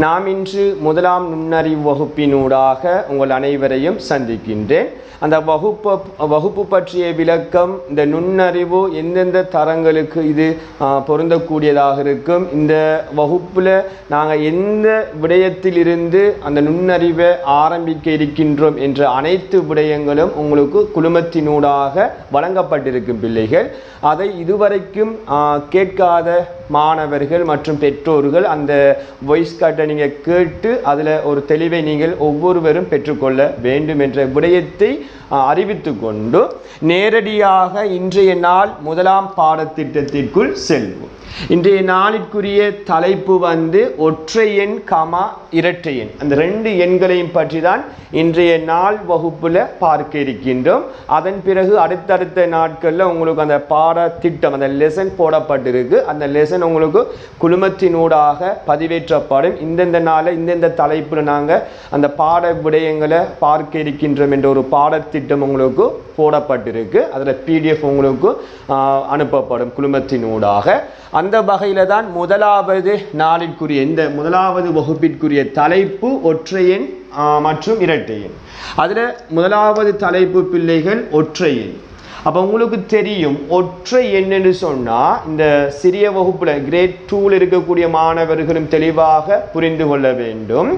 நாம் இன்று முதலாம் நுண்ணறிவு வகுப்பினூடாக உங்கள் அனைவரையும் சந்திக்கின்றேன். அந்த வகுப்பு வகுப்பு பற்றிய விளக்கம் இந்த நுண்ணறிவு எந்தெந்த தரங்களுக்கு இது பொருந்தக்கூடியதாக இருக்கும் இந்த வகுப்பில் நாங்கள் எந்த விடயத்திலிருந்து அந்த நுண்ணறிவை ஆரம்பிக்க இருக்கின்றோம் என்ற அனைத்து விடயங்களும் உங்களுக்கு குழுமத்தினூடாக வழங்கப்பட்டிருக்கும் பிள்ளைகள். அதை இதுவரைக்கும் கேட்காத மாணவர்கள் மற்றும் பெற்றோர்கள் அந்த வாய்ஸ் கார்டை நீங்கள் கேட்டு அதில் ஒரு தெளிவை நீங்கள் ஒவ்வொருவரும் பெற்றுக்கொள்ள வேண்டும் என்ற விடயத்தை அறிவித்து கொண்டு நேரடியாக இன்றைய நாள் முதலாம் பாடத்திட்டத்திற்குள் செல்வோம். இன்றைய நாளிற்குரிய தலைப்பு வந்து ஒற்றை எண் கமா இரட்டை எண். அந்த ரெண்டு எண்களையும் பற்றி தான் இன்றைய நாள் வகுப்பில் பார்க்க இருக்கின்றோம். அதன் பிறகு அடுத்தடுத்த நாட்களில் உங்களுக்கு அந்த பாடத்திட்டம் அந்த லெசன் போடப்பட்டிருக்கு. அந்த லெசன் உங்களுக்கு குழுமத்தினூடாக பதிவேற்றப்படும். இந்தந்த நாளில் இந்தந்த தலைப்பில் நாங்கள் அந்த பாட விடயங்களை பார்க்க இருக்கின்றோம் என்ற ஒரு பாடத்திட்டம் உங்களுக்கு போடப்பட்டிருக்கு. அதில் பிடிஎஃப் உங்களுக்கு ஆஹ், அனுப்பப்படும் குழுமத்தினூடாக. அந்த வகையில் தான் முதலாவது நாளிற்குரிய இந்த முதலாவது வகுப்பிற்குரிய தலைப்பு ஒற்றையன் மற்றும் இரட்டையன் அதில் முதலாவது தலைப்பு பிள்ளைகள் ஒற்றையன் அப்போ உங்களுக்கு தெரியும் ஒற்றை என்னன்னு சொன்னால் இந்த சிறிய வகுப்பில் கிரேட் டூவில் இருக்கக்கூடிய மாணவர்களும் தெளிவாக புரிந்து கொள்ள வேண்டும்.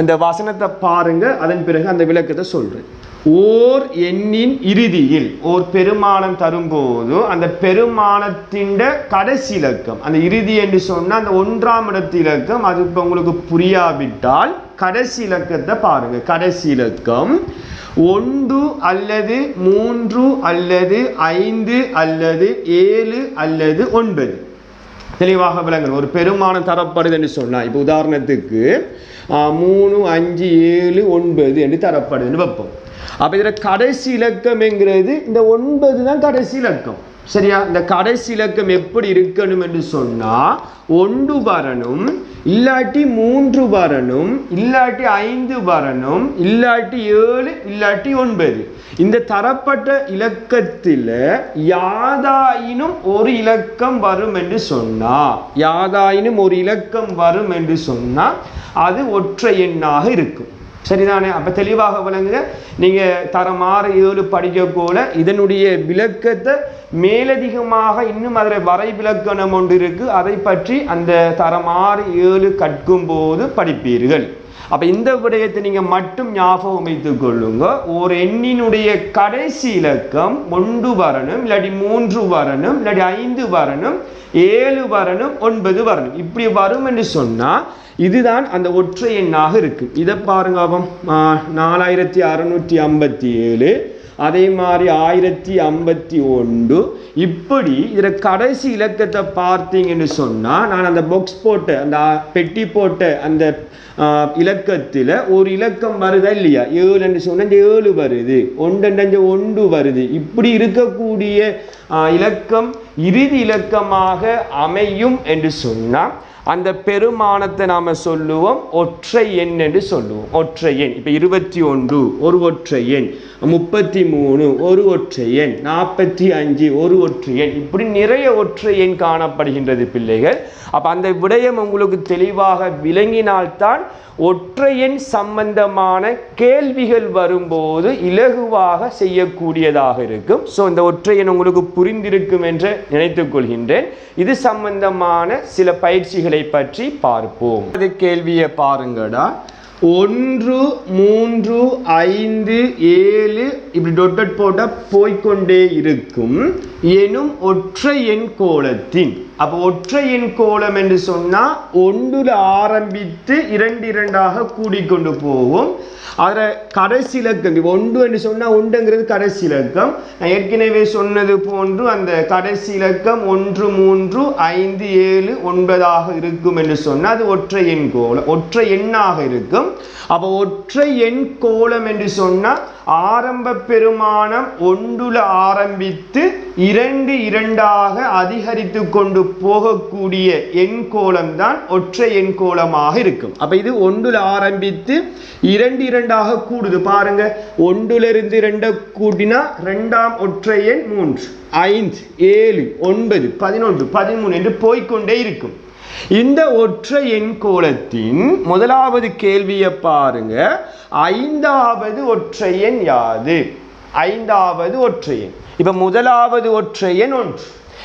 அந்த வசனத்தை பாருங்க அதன் பிறகு அந்த விளக்கத்தை சொல்கிறேன் ஓர் எண்ணின் இறுதியில் ஓர் பெருமானம் தரும்போது அந்த பெருமானத்தின் கடைசி இலக்கம் அந்த இறுதி என்று சொன்னால் அந்த ஒன்றாம் இடத்து இலக்கம் அது இப்போ உங்களுக்கு புரியாவிட்டால் கடைசி இலக்கத்தை பாருங்கள் கடைசி இலக்கம். ஒன்று அல்லது மூன்று அல்லது ஐந்து அல்லது ஏழு அல்லது ஒன்பது. தெளிவாக விளங்கணும். ஒரு பெருமானம் தரப்படுது என்று சொன்னால் இப்போ உதாரணத்துக்கு மூணு அஞ்சு ஏழு ஒன்பது என்று தரப்படுதுன்னு வைப்போம். அப்போ இதில் கடைசி இலக்கம் என்கிறது இந்த ஒன்பது தான் கடைசி இலக்கம். சரியா? இந்த கடைசி இலக்கம் எப்படி இருக்கணும் என்று சொன்னால் ஒன்று வரணும் இல்லாட்டி மூன்று வரணும் இல்லாட்டி ஐந்து வரணும் இல்லாட்டி ஏழு இல்லாட்டி ஒன்பது. இந்த தரப்பட்ட இலக்கத்தில் யாதாயினும் ஒரு இலக்கம் வரும் என்று சொன்னால் யாதாயினும் ஒரு இலக்கம் வரும் என்று சொன்னால் அது ஒற்றை எண்ணாக இருக்கும். சரிதானே? அப்போ தெளிவாக விளங்குங்க. நீங்கள் தரமாறு ஏழு படிக்க போல இதனுடைய விளக்கத்தை மேலதிகமாக இன்னும் அதில் வரைவிலக்கணம் ஒன்று இருக்கு அதை பற்றி அந்த தரமாறு ஏழு கற்கும் போது படிப்பீர்கள். அப்ப இந்த விடயத்தை நீங்க மட்டும் ஞாபகம் வைத்துக் கொள்ளுங்க. ஒரு எண்ணினுடைய கடைசி இலக்கம் ஒன்று வரணும் இல்லாட்டி மூன்று வரணும் இல்லாட்டி ஐந்து வரணும் ஏழு வரணும் ஒன்பது வரணும். இப்படி வரும் என்று சொன்னா இதுதான் அந்த ஒற்றை எண்ணாக இருக்கு. இதை பாருங்க அவன் நாலாயிரத்தி அறுநூற்றி ஐம்பத்தி ஏழு. அதே மாதிரி ஆயிரத்தி ஐம்பத்தி ஒன்று. இப்படி இதில் கடைசி இலக்கத்தை பார்த்தீங்கன்னு சொன்னால் நான் அந்த பொக்ஸ் போட்ட அந்த பெட்டி போட்ட அந்த இலக்கத்தில் ஒரு இலக்கம் வருதா இல்லையா? ஏழுன்னு சொன்னால் இந்த ஏழு வருது. ஒன்றஞ்சு ஒன்று வருது. இப்படி இருக்கக்கூடிய இலக்கம் இறுதி இலக்கமாக அமையும் என்று சொன்னால் அந்த பெருமானத்தை நாம் சொல்லுவோம் ஒற்றை எண் என்று சொல்லுவோம். ஒற்றை எண். இப்போ இருபத்தி ஒன்று ஒரு ஒற்றை எண். முப்பத்தி மூணு ஒரு ஒற்றை எண். நாற்பத்தி அஞ்சு ஒரு ஒற்றை எண். இப்படி நிறைய ஒற்றை எண் காணப்படுகின்றது பிள்ளைகள். அப்போ அந்த விடயம் உங்களுக்கு தெளிவாக விளங்கினால்தான் ஒற்றை எண் சம்பந்தமான கேள்விகள் வரும்போது இலகுவாக செய்யக்கூடியதாக இருக்கும். ஸோ இந்த ஒற்றை எண் உங்களுக்கு புரிந்திருக்கும் என்று நினைத்துக் கொள்கின்றேன். இது சம்பந்தமான சில பயிற்சிகளை பற்றி பார்ப்போம். அது கேள்வியை பாருங்கடா. ஒன்று மூன்று ஐந்து ஏழு இப்படி டொட்டட் போட்டால் போய்க்கொண்டே இருக்கும். எனும் ஒற்றை எண் கோலத்தின். அப்போ ஒற்றை எண் கோலம் என்று சொன்னால் ஒன்றுல ஆரம்பித்து இரண்டு இரண்டாக கூடிக்கொண்டு போகும். அதில் கடைசி இலக்கம். ஒன்று என்று சொன்னால் ஒன்றுங்கிறது கடைசி இலக்கம். நான் ஏற்கனவே சொன்னது போன்று அந்த கடைசி இலக்கம் ஒன்று மூன்று ஐந்து ஏழு ஒன்பதாக இருக்கும் என்று சொன்னால் அது ஒற்றை எண் கோலம் ஒற்றை எண்ணாக இருக்கும். அப்போ ஒற்றை எண் கோலம் என்று சொன்னால் ஆரம்ப பெருமானம் ஒன்றுல ஆரம்பித்து இரண்டு இரண்டாக அதிகரித்து கொண்டு போகக்கூடிய எண்கோளம் தான் ஒற்றை எண்கோளமாக இருக்கும். அப்ப இது ஒன்றுல ஆரம்பித்து இரண்டு இரண்டாக கூடுது. பாருங்க ஒன்றிலிருந்து இருந்து கூட்டினா ரெண்டாம் ஒற்றை எண் மூன்று ஐந்து ஏழு ஒன்பது பதினொன்று பதிமூணு என்று போய்கொண்டே இருக்கும். இந்த ஒற்றை எண் கோலத்தின் முதலாவது கேள்வியை பாருங்க. ஐந்தாவது ஒற்றை எண் யாது? ஐந்தாவது ஒற்றை எண். இப்ப முதலாவது ஒற்றை எண் ஒன்று.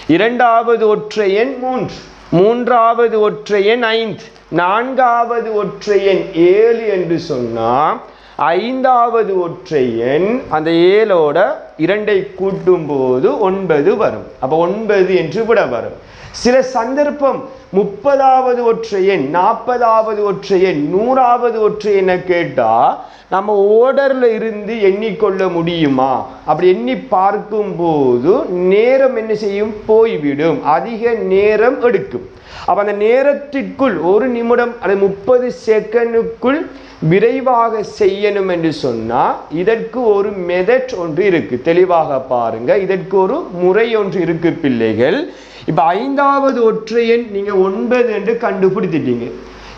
இரண்டாவது ஒற்றை எண் மூன்று. மூன்றாவது ஒற்றை எண் ஐந்து. நான்காவது ஒற்றை எண் ஏழு என்று சொன்னா ஐந்தாவது ஒற்றை எண் அந்த ஏழோட இரண்டை கூட்டும் போது ஒன்பது வரும். அப்ப ஒன்பது என்று விட வரும். சில சந்தர்ப்பம் முப்பதாவது ஒற்றை எண் நாற்பதாவது ஒற்றை எண் நூறாவது ஒற்றை எண்ணை கேட்டா நம்ம ஓர்டர்ல இருந்து எண்ணிக்கொள்ள முடியுமா? அப்படி எண்ணி பார்க்கும் போது நேரம் என்ன செய்யும்? போய்விடும். அதிக நேரம் எடுக்கும். அப்ப அந்த நேரத்திற்குள் ஒரு நிமிடம் அல்லது முப்பது செகண்டுக்குள் விரைவாக செய்யணும் என்று சொன்னா இதற்கு ஒரு மெதட் ஒன்று இருக்கு. தெளிவாக பாருங்க. இதற்கு ஒரு முறை ஒன்று இருக்கு பிள்ளைகள். இப்ப ஐந்தாவது ஒற்றையன் நீங்க ஒன்பது என்று கண்டுபிடித்துட்டீங்க.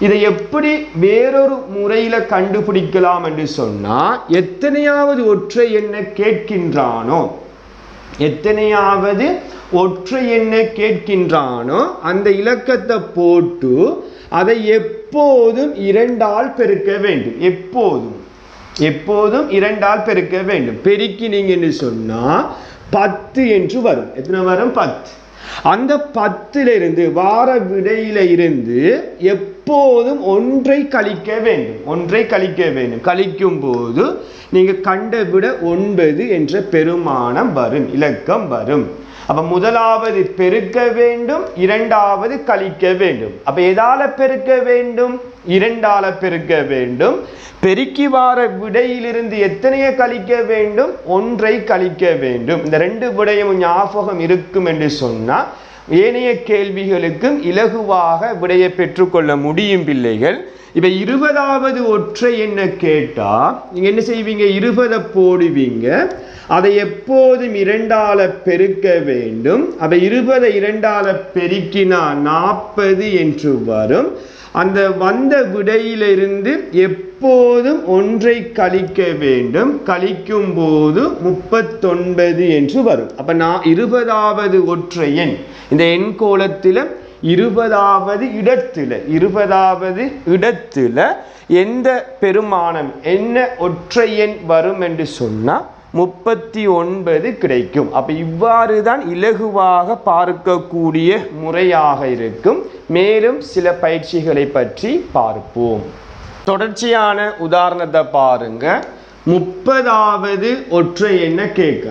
இதை எப்படி வேறொரு முறையில கண்டுபிடிக்கலாம் என்று சொன்னா எத்தனையாவது ஒற்றை என்ன கேட்கின்றானோ எத்தனையாவது ஒற்றை என்ன கேட்கின்றானோ அந்த இலக்கத்தை போட்டு அதை எப்போதும் இரண்டால் பெருக்க வேண்டும். எப்போதும். எப்போதும் இரண்டால் பெருக்க வேண்டும். பெருக்கினீங்கன்னு சொன்னா பத்து என்று வரும். எத்தனை வரும்? பத்து. அந்த பத்திலிருந்து வார விடையில இருந்து எப்போதும் ஒன்றை கழிக்க வேண்டும். ஒன்றை கழிக்க வேண்டும். கழிக்கும் போது நீங்க கண்ட விட ஒன்பது என்ற பெருமானம் வரும் இலக்கம் வரும். அப்ப முதலாவது பெருக்க வேண்டும் இரண்டாவது கழிக்க வேண்டும். அப்ப எதால பெருக்க வேண்டும்? இரண்டால பெருக்க வேண்டும். பெருக்கி வார விடையிலிருந்து எத்தனையை கழிக்க வேண்டும்? ஒன்றை கழிக்க வேண்டும். இந்த ரெண்டு விடையும் ஞாபகம் இருக்கும் என்று சொன்னால் ஏனைய கேள்விகளுக்கும் இலகுவாக விடையை பெற்றுக்கொள்ள முடியும் பிள்ளைகள். இப்ப இருபதாவது ஒற்றை என்ன கேட்டா நீங்க என்ன செய்வீங்க? இருபதை போடுவீங்க. அதை எப்போதும் இரண்டால பெருக்க வேண்டும். அதை இருபதை இரண்டால பெருக்கினா நாற்பது என்று வரும். அந்த வந்த விடையிலிருந்து எப்போதும் ஒன்றை கழிக்க வேண்டும். கழிக்கும் போது முப்பத்தொன்பது என்று வரும். அப்ப நான் இருபதாவது ஒற்றை எண். இந்த எண் கோலத்தில் இருபதாவது இடத்துல இருபதாவது இடத்துல எந்த பெருமானம் என்ன ஒற்றை எண் வரும் என்று சொன்னால் முப்பத்தி ஒன்பது கிடைக்கும். அப்போ இவ்வாறு தான் இலகுவாக பார்க்கக்கூடிய முறையாக இருக்கும். மேலும் சில பயிற்சிகளை பற்றி பார்ப்போம். தொடர்ச்சியான உதாரணத்தை பாருங்க. முப்பதாவது ஒற்றை என்ன கேட்க.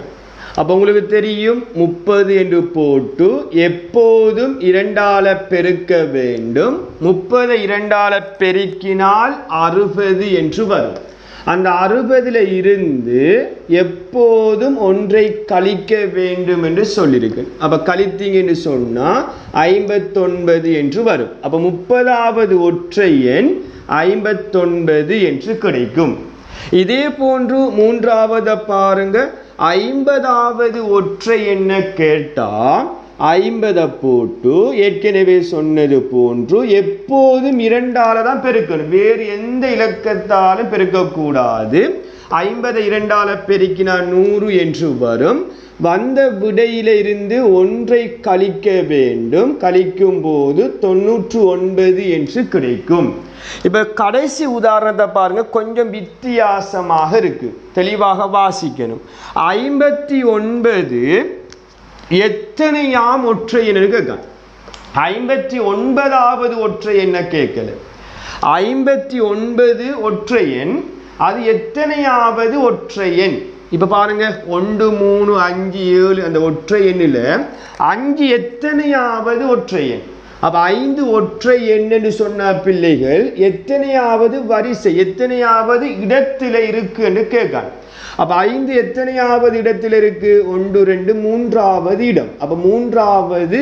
அப்போ உங்களுக்கு தெரியும் முப்பது என்று போட்டு எப்போதும் இரண்டால பெருக்க வேண்டும். முப்பது இரண்டால பெருக்கினால் அறுபது என்று வரும். அந்த அறுபதுல இருந்து எப்போதும் ஒன்றை கழிக்க வேண்டும் என்று சொல்லியிருக்கு அப்போ கழித்தீங்கன்னு சொன்னால் ஐம்பத்தொன்பது என்று வரும். அப்போ முப்பதாவது ஒற்றை எண் ஐம்பத்தொன்பது என்று கிடைக்கும். இதே போன்று மூன்றாவது பாருங்க ஐம்பதாவது ஒற்றை என்ன கேட்டால் ஐம்பதை போட்டு ஏற்கனவே சொன்னது போன்று எப்போதும் இரண்டால தான் பெருக்கணும். வேறு எந்த இலக்கத்தாலும் பெருக்கக்கூடாது. ஐம்பதை இரண்டால பெருக்கினா நூறு என்று வரும். வந்த விடையிலிருந்து ஒன்றை கழிக்க வேண்டும். கழிக்கும் போது தொண்ணூற்று ஒன்பது என்று கிடைக்கும். இப்ப கடைசி உதாரணத்தை பாருங்க. கொஞ்சம் வித்தியாசமாக இருக்கு. தெளிவாக வாசிக்கணும். ஐம்பத்தி ஒன்பது எத்தனையாம் ஒற்றை எண் கேட்கான் ஐம்பத்தி ஒன்பதாவது ஒற்றை என்ன கேட்கல. ஐம்பத்தி ஒன்பது ஒற்றை எண் அது எத்தனையாவது ஒற்றை எண் இப்ப பாருங்க ஒன்று மூணு அஞ்சு ஏழு அந்த ஒற்றை எண்ணில் அஞ்சு எத்தனையாவது ஒற்றை எண் அப்போ ஐந்து ஒற்றை எண் சொன்ன பிள்ளைகள் எத்தனையாவது வரிசை எத்தனையாவது இடத்துல இருக்குன்னு கேட்கான் அப்போ ஐந்து எத்தனையாவது இடத்தில் இருக்கு? ஒன்று ரெண்டு மூன்றாவது இடம். அப்போ மூன்றாவது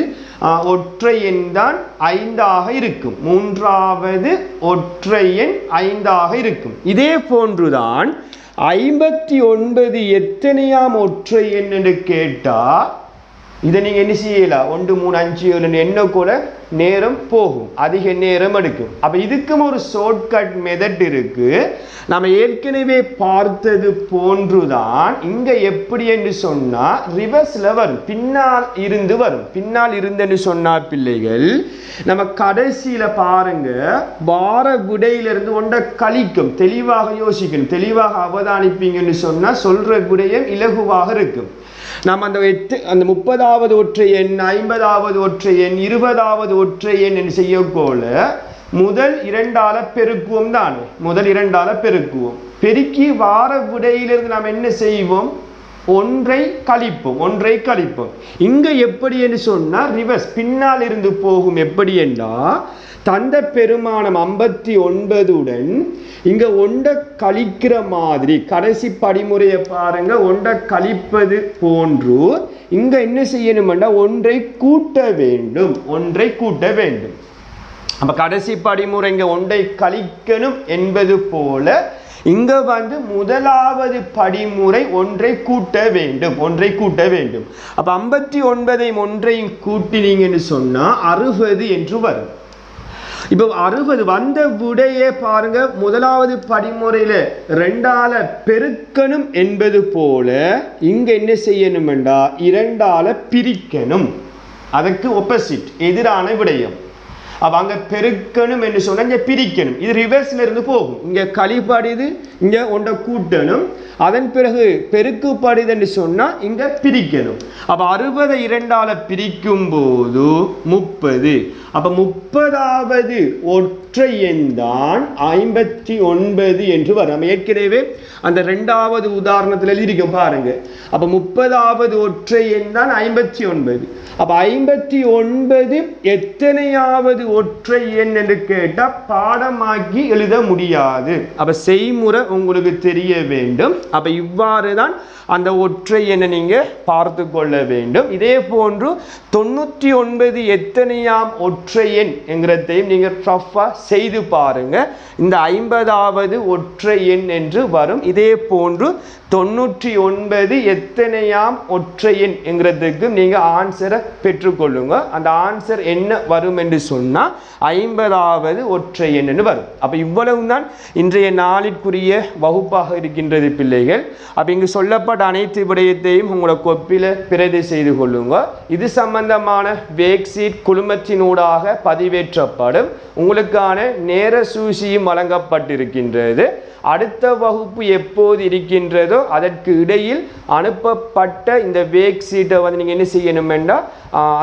ஒற்றை எண் தான் ஐந்தாக இருக்கும். மூன்றாவது ஒற்றை எண் ஐந்தாக இருக்கும். இதே போன்றுதான் ஐம்பத்தி ஒன்பது எத்தனையாம் ஒற்றை எண் என்று இதை நீங்கள் என்ன செய்யலாம் ஒன்று மூணு அஞ்சு ஏழு எண்ண கூட நேரம் போகும். அதிக நேரம் எடுக்கும். அப்போ இதுக்கும் ஒரு ஷார்ட்கட் மெதட் இருக்குது நம்ம ஏற்கனவே பார்த்தது போன்றுதான் இங்கே எப்படி என்று சொன்னால் ரிவர்ஸில் வரும். பின்னால் இருந்து வரும். பின்னால் இருந்துன்னு சொன்னால் பிள்ளைகள் நம்ம கடைசியில் பாருங்க வார குடையிலிருந்து ஒன்றை கழிக்கும். தெளிவாக யோசிக்கணும். தெளிவாக அவதானிப்பீங்கன்னு சொன்னால் சொல்கிற குடையும் இலகுவாக இருக்கும். நாம் அந்த எட்டு அந்த முப்பதாவது ஒற்றை எண் ஐம்பதாவது ஒற்றை எண் இருபதாவது ஒற்றை எண் என்று செய்யக்கோல முதல் இரண்டால பெருக்குவோம் தான்? முதல் இரண்டால பெருக்குவோம். பெருக்கி வார விடையிலிருந்து நாம் என்ன செய்வோம்? ஒன்றை கழிப்போம் ஒன்றை கழிப்போம். இங்க எப்படி என்று சொன்னால் ரிவர்ஸ் பின்னால் இருந்து போகும் எப்படி என்றா தந்த பெருமானம் ஐம்பத்தி ஒன்பதுடன் இங்க ஒன்றை கழிக்கிற மாதிரி கடைசி படிமுறையை பாருங்க ஒன்றை கழிப்பது போன்று இங்க என்ன செய்யணும்னா ஒன்றை கூட்ட வேண்டும் ஒன்றை கூட்ட வேண்டும். அப்ப கடைசி படிமுறைங்க ஒன்றை கழிக்கணும் என்பது போல இங்க வந்து முதலாவது படிமுறை ஒன்றை கூட்ட வேண்டும் ஒன்றை கூட்ட வேண்டும். அப்ப ஐம்பத்தி ஒன்பதையும் ஒன்றையும் கூட்டினீங்கன்னு சொன்னா அறுபது என்று வரும். இப்போ அறுபது வந்த விடையே பாருங்க முதலாவது படிமுறையில ரெண்டால பெருக்கணும் என்பது போல இங்க என்ன செய்யணுமெண்டா இரண்டால பிரிக்கணும். அதற்கு ஒப்போசிட் எதிரான விடயம். அப்போ அங்கே பெருக்கணும் என்று சொன்னால் இங்கே பிரிக்கணும். இது ரிவர்ஸில் இருந்து போகும். இங்கே கழிப்படிது இங்கே ஒன்றை கூட்டணும். அதன் பிறகு பெருக்குப்படுது என்று சொன்னால் இங்கே பிரிக்கணும். அப்போ அறுபதை இரண்டால் பிரிக்கும் போது முப்பது. அப்போ முப்பதாவது ஒற்றை எண்தான் ஐம்பத்தி ஒன்பது என்று வரும். நம்ம ஏற்கனவே அந்த ரெண்டாவது உதாரணத்தில் எழுதியிருக்கோம் பாருங்க. அப்போ முப்பதாவது ஒற்றை எண் தான் ஐம்பத்தி ஒன்பது. அப்போ ஐம்பத்தி ஒன்பது எத்தனையாவது ஒற்றை எண் என்று கேட்டால் பாடமாக்கி எழுத முடியாது. அப்போ செய்முறை உங்களுக்கு தெரிய வேண்டும். அப்போ இவ்வாறு தான் அந்த ஒற்றை எண்ணை நீங்கள் பார்த்து கொள்ள வேண்டும். இதே போன்று தொண்ணூற்றி ஒன்பது எத்தனையாம் ஒற்றை எண் என்கிறதையும் நீங்கள் ரஃபா செய்து பாருங்கள் இந்த ஐம்பதாவது ஒற்றை எண் என்று வரும். இதே போன்று தொண்ணூற்றி ஒன்பது எத்தனையாம் ஒற்றை எண் என்கிறதுக்கு நீங்கள் ஆன்சரை பெற்றுக்கொள்ளுங்க. அந்த ஆன்சர் என்ன வரும் என்று சொன்னால் சொன்னா ஐம்பதாவது ஒற்றை எண்ணு வரும். அப்போ இவ்வளவு தான் இன்றைய நாளிற்குரிய வகுப்பாக இருக்கின்றது பிள்ளைகள். அப்ப இங்கு சொல்லப்பட்ட அனைத்து விடயத்தையும் உங்களோட கொப்பில பிரதி செய்து கொள்ளுங்க. இது சம்பந்தமான வேக்சீட் குழுமத்தினூடாக பதிவேற்றப்படும். உங்களுக்கான நேர சூசியும் வழங்கப்பட்டிருக்கின்றது. அடுத்த வகுப்பு எப்போது இருக்கின்றதோ அதற்கு இடையில் அனுப்பப்பட்ட இந்த வேக் சீட்டை வந்து நீங்கள் என்ன செய்யணுமெண்டா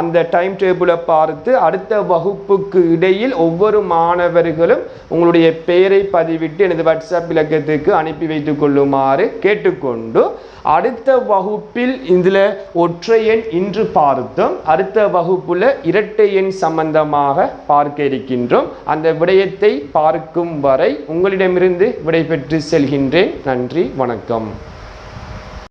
அந்த டைம் டேபிளை பார்த்து அடுத்த வகுப்புக்கு இடையில் ஒவ்வொரு மாணவர்களும் உங்களுடைய பெயரை பதிவிட்டு எனது வாட்ஸ்அப் இலக்கத்துக்கு அனுப்பி வைத்துக் கொள்ளுமாறு கேட்டுக்கொண்டு அடுத்த வகுப்பில் இதில் ஒற்றை எண் இன்று பார்த்தோம். அடுத்த வகுப்பில் இரட்டை எண் சம்பந்தமாக பார்க்க இருக்கின்றோம். அந்த விடயத்தை பார்க்கும் வரை உங்களிடமிருந்து விடைபெற்று செல்கின்றேன். நன்றி வணக்கம்.